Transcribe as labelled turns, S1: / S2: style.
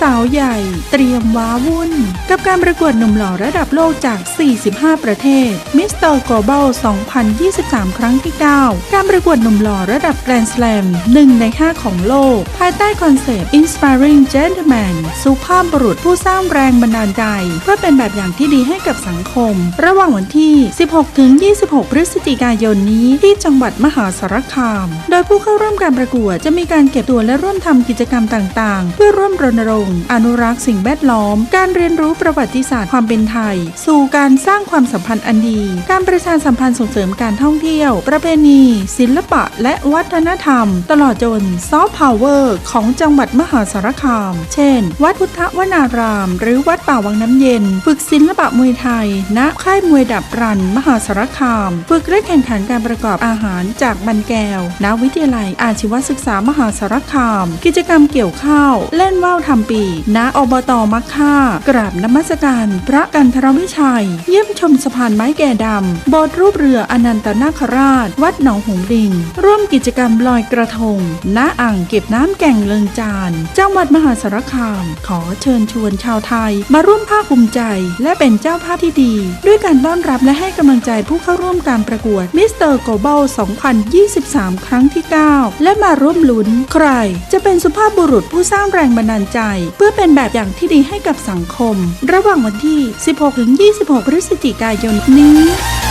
S1: สาวใหญ่เตรียมว้าวุ่น กับการประกวดหนุ่มหล่อระดับโลกจาก 45 ประเทศ Mr. Global 2023 ครั้งที่ 9 การประกวดหนุ่มหล่อระดับ Grand Slam 1ใน 5 ของโลก ภายใต้คอนเซปต์ Inspiring Gentleman สุภาพบุรุษผู้สร้างแรงบันดาลใจ เพื่อเป็นแบบอย่างที่ดีให้กับสังคม ระหว่างวันที่ 16 ถึง 26 พฤศจิกายนนี้ที่จังหวัดมหาสารคาม โดยผู้เข้าร่วมการประกวดจะมีการเก็บตัวและร่วมทำกิจกรรมต่าง ๆ เพื่อร่วมรณรงค์อนุรักษ์สิ่งแวดล้อม การเรียนรู้ประวัติศาสตร์ความเป็นไทย สู่การสร้างความสัมพันธ์อันดี การประชาสัมพันธ์ส่งเสริมการท่องเที่ยว ประเพณี ศิลปะ และวัฒนธรรม ตลอดจนซอฟต์พาวเวอร์ของจังหวัดมหาสารคาม เช่น วัดพุทธวนาราม หรือวัดป่าวังน้ำเย็น ฝึกศิลปะมวยไทย ณ ค่ายมวยดับรัน มหาสารคาม ฝึกและแข่งขันการประกอบอาหารจากบันแก้วณวิทยาลัยอาชีวศึกษามหาสารคาม กิจกรรมเกี่ยวข้าว เล่นว่าวทำปีณอบตมักค่ากราบนมัสการพระกันทรวิชัย เยี่ยมชมสะพานไม้แก่ดำโบสถ์รูปเรืออนันตนาคราช วัดหนองหงดิง ร่วมกิจกรรมลอยกระทง ณ อ่างเก็บน้ำแก่งเลิงจาน จังหวัดมหาสารคาม ขอเชิญชวนชาวไทย มาร่วมภาคภูมิใจ และเป็นเจ้าภาพที่ดี ด้วยการต้อนรับและให้กำลังใจผู้เข้าร่วมการประกวดมิสเตอร์โกลบอล2023 ครั้งที่ 9 และมาร่วมลุ้น ใคร จะเป็นสุภาพบุรุษผู้สร้างแรงบันดาลใจเพื่อเป็นแบบอย่างที่ดีให้กับสังคม ระหว่างวันที่ 16-26 พฤศจิกายนนี้